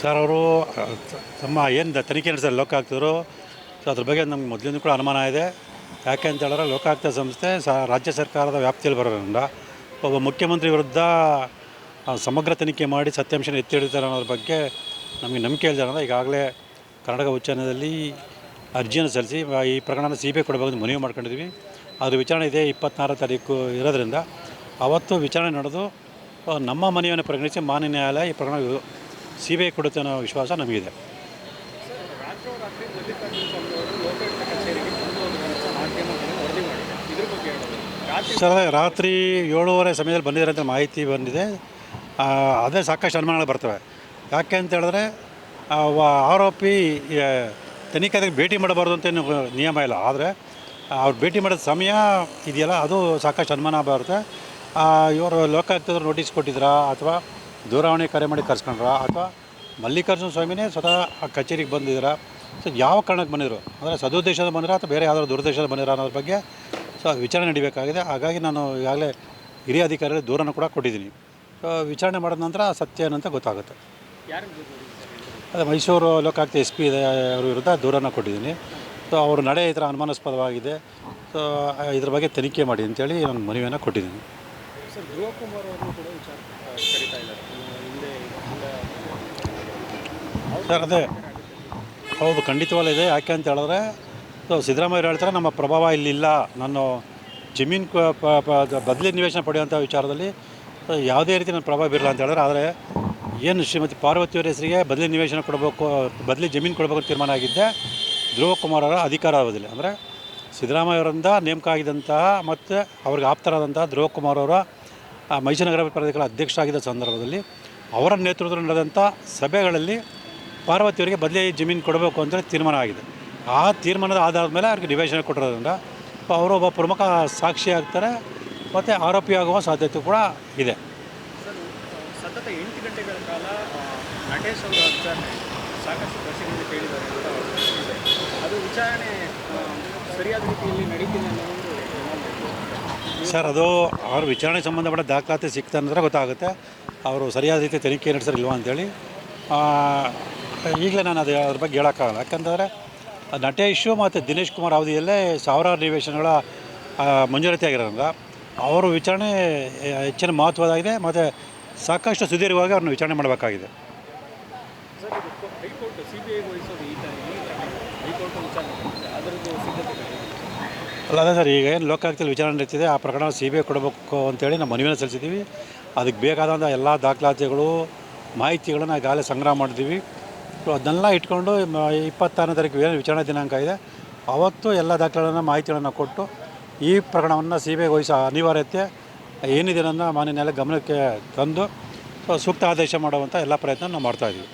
Sir ಅವರು ತಮ್ಮ ಏನು ತನಿಖೆ ನಡೆಸಲ್ಲ ಲೋಕ ಆಗ್ತಿದ್ರು ಸೊ ಅದ್ರ ಬಗ್ಗೆ ನಮ್ಗೆ ಮೊದಲಿಂದ ಕೂಡ ಅನುಮಾನ ಇದೆ. ಯಾಕೆ ಅಂತ ಹೇಳಿದ್ರೆ ಲೋಕಾಯುಕ್ತ ಸಂಸ್ಥೆ ಸ ರಾಜ್ಯ ಸರ್ಕಾರದ ವ್ಯಾಪ್ತಿಯಲ್ಲಿ ಬರೋದ್ರಿಂದ ಒಬ್ಬ ಮುಖ್ಯಮಂತ್ರಿ ವಿರುದ್ಧ ಸಮಗ್ರ ತನಿಖೆ ಮಾಡಿ ಸತ್ಯಾಂಶನ ಎತ್ತಿ ಹಿಡಿತಾರೆ ಅನ್ನೋದ್ರ ಬಗ್ಗೆ ನಮಗೆ ನಂಬಿಕೆ ಇಲ್ದಾರ ಈಗಾಗಲೇ ಕರ್ನಾಟಕ ಉಚ್ಚ ಅರ್ಜಿಯನ್ನು ಸಲ್ಲಿಸಿ ಈ ಪ್ರಕರಣನ ಸಿ ಬಿ ಐ ಕೊಡಬೇಕು ಮನವಿ ಮಾಡ್ಕೊಂಡಿದ್ವಿ ಅದು ವಿಚಾರಣೆ ಇದೆ ಇಪ್ಪತ್ನಾರು ತಾರೀಕು ಇರೋದ್ರಿಂದ. ಅವತ್ತು ವಿಚಾರಣೆ ನಡೆದು ನಮ್ಮ ಮನವಿಯನ್ನು ಪರಿಗಣಿಸಿ ಮಾನ್ಯ ನ್ಯಾಯಾಲಯ ಈ ಪ್ರಕರಣ ಸಿ ಬಿ ಐ ಕೊಡುತ್ತೆ ಅನ್ನೋ ವಿಶ್ವಾಸ ನಮಗಿದೆ. ಸರ್, ರಾತ್ರಿ ಏಳುವರೆ ಸಮಯದಲ್ಲಿ ಬಂದಿದ್ದಾರೆ ಅಂತ ಮಾಹಿತಿ ಬಂದಿದೆ. ಅದೇ ಸಾಕಷ್ಟು ಅನುಮಾನಗಳು ಬರ್ತವೆ. ಯಾಕೆ ಅಂತ ಹೇಳಿದ್ರೆ ಆರೋಪಿ ತನಿಖೆಗೆ ಭೇಟಿ ಮಾಡಬಾರ್ದು ಅಂತ ಏನು ನಿಯಮ ಇಲ್ಲ. ಆದರೆ, ಅವ್ರು ಭೇಟಿ ಮಾಡಿದ ಸಮಯ ಇದೆಯಲ್ಲ, ಅದು ಸಾಕಷ್ಟು ಅನುಮಾನ ಬರುತ್ತೆ. ಇವರು ಲೋಕಾಯುಕ್ತದ್ರು ನೋಟಿಸ್ ಕೊಟ್ಟಿದ್ರಾ ಅಥವಾ ದೂರವಾಣಿ ಕರೆ ಮಾಡಿ ಕರ್ಸ್ಕೊಂಡ್ರಾ ಅಥವಾ ಮಲ್ಲಿಕಾರ್ಜುನ ಸ್ವಾಮಿನೇ ಸ್ವತಃ ಆ ಕಚೇರಿಗೆ ಬಂದಿದ್ದೀರಾ ಸೊ ಯಾವ ಕಾರಣಕ್ಕೆ ಬಂದಿದ್ರು? ಅಂದರೆ ಸದುದ್ದೇಶದ ಬಂದಿರಾ ಅಥವಾ ಬೇರೆ ಯಾವ್ದಾದ್ರು ದುರುದ್ದೇಶದ ಬಂದಿರಾ ಅನ್ನೋದ್ರ ಬಗ್ಗೆ ಸೊ ವಿಚಾರಣೆ ನಡೀಬೇಕಾಗಿದೆ. ಹಾಗಾಗಿ ನಾನು ಈಗಾಗಲೇ ಹಿರಿಯ ಅಧಿಕಾರಿಗಳಿಗೆ ದೂರನ್ನು ಕೂಡ ಕೊಟ್ಟಿದ್ದೀನಿ. ಸೊ ವಿಚಾರಣೆ ಮಾಡಿದ ನಂತರ ಸತ್ಯ ಏನಂತ ಗೊತ್ತಾಗುತ್ತೆ. ಅದೇ ಮೈಸೂರು ಲೋಕಾಯುಕ್ತ ಎಸ್ ಪಿ ಅವ್ರ ವಿರುದ್ಧ ದೂರನ್ನು ಕೊಟ್ಟಿದ್ದೀನಿ. ಸೊ ಅವರು ನಡೆ ಈ ಥರ ಅನುಮಾನಾಸ್ಪದವಾಗಿದೆ. ಸೊ ಇದ್ರ ಬಗ್ಗೆ ತನಿಖೆ ಮಾಡಿ ಅಂತೇಳಿ ನಾನು ಮನವಿಯನ್ನು ಕೊಟ್ಟಿದ್ದೀನಿ. ಸರ್ ಧ್ರುವ ಕುಮಾರ್ ಅವ್ರನ್ನು ಕೂಡ ವಿಚಾರ ಕರೀತಾ ಇದ್ದಾರೆ. ಸರ್, ಅದೇ. ಹೌದು, ಖಂಡಿತವಾಗ್ಲೂ ಇದೆ. ಯಾಕೆ ಅಂತ ಹೇಳಿದ್ರೆ ಸಿದ್ದರಾಮಯ್ಯ ಹೇಳ್ತಾರೆ ನಮ್ಮ ಪ್ರಭಾವ ಇಲ್ಲಿಲ್ಲ. ನಾನು ಜಮೀನು ಬದಲಿ ನಿವೇಶನ ಪಡೆಯುವಂಥ ವಿಚಾರದಲ್ಲಿ ಯಾವುದೇ ರೀತಿ ನನ್ನ ಪ್ರಭಾವ ಬೀರಲ್ಲ ಅಂತ ಹೇಳಿದ್ರೆ, ಆದರೆ ಏನು ಶ್ರೀಮತಿ ಪಾರ್ವತಿಯವರ ಹೆಸರಿಗೆ ಬದಲಿ ನಿವೇಶನ ಕೊಡಬೇಕು, ಬದಲಿ ಜಮೀನು ಕೊಡಬೇಕು ತೀರ್ಮಾನ ಆಗಿದ್ದೆ ಧ್ರುವ ಕುಮಾರ್ ಅವರ ಆಗೋದಿಲ್ಲ. ಅಂದರೆ ಸಿದ್ದರಾಮಯ್ಯ ಅವರಿಂದ ನೇಮಕ ಆಗಿದ್ದಂತಹ ಮತ್ತು ಅವ್ರಿಗೆ ಆಪ್ತರಾದಂತಹ ಧ್ರುವ ಕುಮಾರ್ ಅವರ ಮೈಸೂರು ನಗರ ಪ್ರಾಧಿಕಾರ ಅಧ್ಯಕ್ಷರಾಗಿದ್ದ ಸಂದರ್ಭದಲ್ಲಿ ಅವರ ನೇತೃತ್ವದಲ್ಲಿ ನಡೆದಂಥ ಸಭೆಗಳಲ್ಲಿ ಪಾರ್ವತಿಯವರಿಗೆ ಬದಲಿ ಜಮೀನು ಕೊಡಬೇಕು ಅಂತೇಳಿ ತೀರ್ಮಾನ ಆಗಿದೆ ಆ ತೀರ್ಮಾನದ ಆಧಾರದ ಮೇಲೆ ಅವ್ರಿಗೆ ನಿವೇಶನ ಕೊಟ್ಟಿರೋದ್ರಿಂದ ಅವರು ಒಬ್ಬ ಪ್ರಮುಖ ಸಾಕ್ಷಿ ಆಗ್ತಾರೆ, ಮತ್ತು ಆರೋಪಿಯಾಗುವ ಸಾಧ್ಯತೆ ಕೂಡ ಇದೆ ಸತತ ಸಾಕಷ್ಟು ಪ್ರಶ್ನೆಗಳನ್ನು ಕೇಳಿದ್ದಾರೆ ಅದು ವಿಚಾರಣೆ ಸರಿಯಾದ ರೀತಿಯಲ್ಲಿ ನಡೀತಿದೆ. ಸರ್, ಅದು ಅವ್ರ ವಿಚಾರಣೆ ಸಂಬಂಧಪಟ್ಟ ದಾಖಲಾತಿ ಸಿಕ್ತ ನಂತರ ಗೊತ್ತಾಗುತ್ತೆ. ಅವರು ಸರಿಯಾದ ರೀತಿ ತನಿಖೆ ನಡೆಸಿರಿಲ್ವಾ ಅಂತೇಳಿ. ಈಗಲೇ ನಾನು ಅದು ಅದ್ರ ಬಗ್ಗೆ ಹೇಳೋಕ್ಕಾಗಲ್ಲ. ಯಾಕಂತಂದರೆ ನಟೇಶು ಮತ್ತು ದಿನೇಶ್ ಕುಮಾರ್ ಅವಧಿಯಲ್ಲೇ ಸಾವಿರಾರು ನಿವೇಶನಗಳ ಮಂಜೂರಾತಿ ಆಗಿರೋದ್ರಿಂದ ಅವರು ವಿಚಾರಣೆ ಹೆಚ್ಚಿನ ಮಹತ್ವದಾಗಿದೆ ಮತ್ತು ಸಾಕಷ್ಟು ಸುದೀರ್ಘವಾಗಿ ಅವ್ರನ್ನ ವಿಚಾರಣೆ ಮಾಡಬೇಕಾಗಿದೆ. ಅಲ್ಲ ಅದೇ ಸರ್, ಈಗ ಏನು ಲೋಕಾಯುಕ್ತದಲ್ಲಿ ವಿಚಾರಣೆ ನಡೀತಿದೆ, ಆ ಪ್ರಕರಣ ಸಿ ಬಿ ಐ ಕೊಡಬೇಕು ಅಂತೇಳಿ ನಮ್ಮ ಮನವಿಯನ್ನು ಸಲ್ಲಿಸಿದ್ದೀವಿ. ಅದಕ್ಕೆ ಬೇಕಾದಂಥ ಎಲ್ಲ ದಾಖಲಾತಿಗಳು, ಮಾಹಿತಿಗಳನ್ನು ಈಗಾಗಲೇ ಸಂಗ್ರಹ ಮಾಡಿದ್ದೀವಿ. ಅದನ್ನೆಲ್ಲ ಇಟ್ಕೊಂಡು ಇಪ್ಪತ್ತಾರನೇ ತಾರೀಕು ಏನು ವಿಚಾರಣೆ ದಿನಾಂಕ ಇದೆ, ಅವತ್ತು ಎಲ್ಲ ದಾಖಲೆಗಳನ್ನು, ಮಾಹಿತಿಗಳನ್ನು ಕೊಟ್ಟು ಈ ಪ್ರಕರಣವನ್ನು ಸಿ ಬಿ ಐ ವಹಿಸೋ ಅನಿವಾರ್ಯತೆ ಏನಿದೆ ಅನ್ನೋದನ್ನ ಮಾನ್ಯ ಗಮನಕ್ಕೆ ತಂದು, ಸೂಕ್ತ ಆದೇಶ ಮಾಡುವಂಥ ಎಲ್ಲ ಪ್ರಯತ್ನ ನಾವು ಮಾಡ್ತಾಯಿದ್ದೀವಿ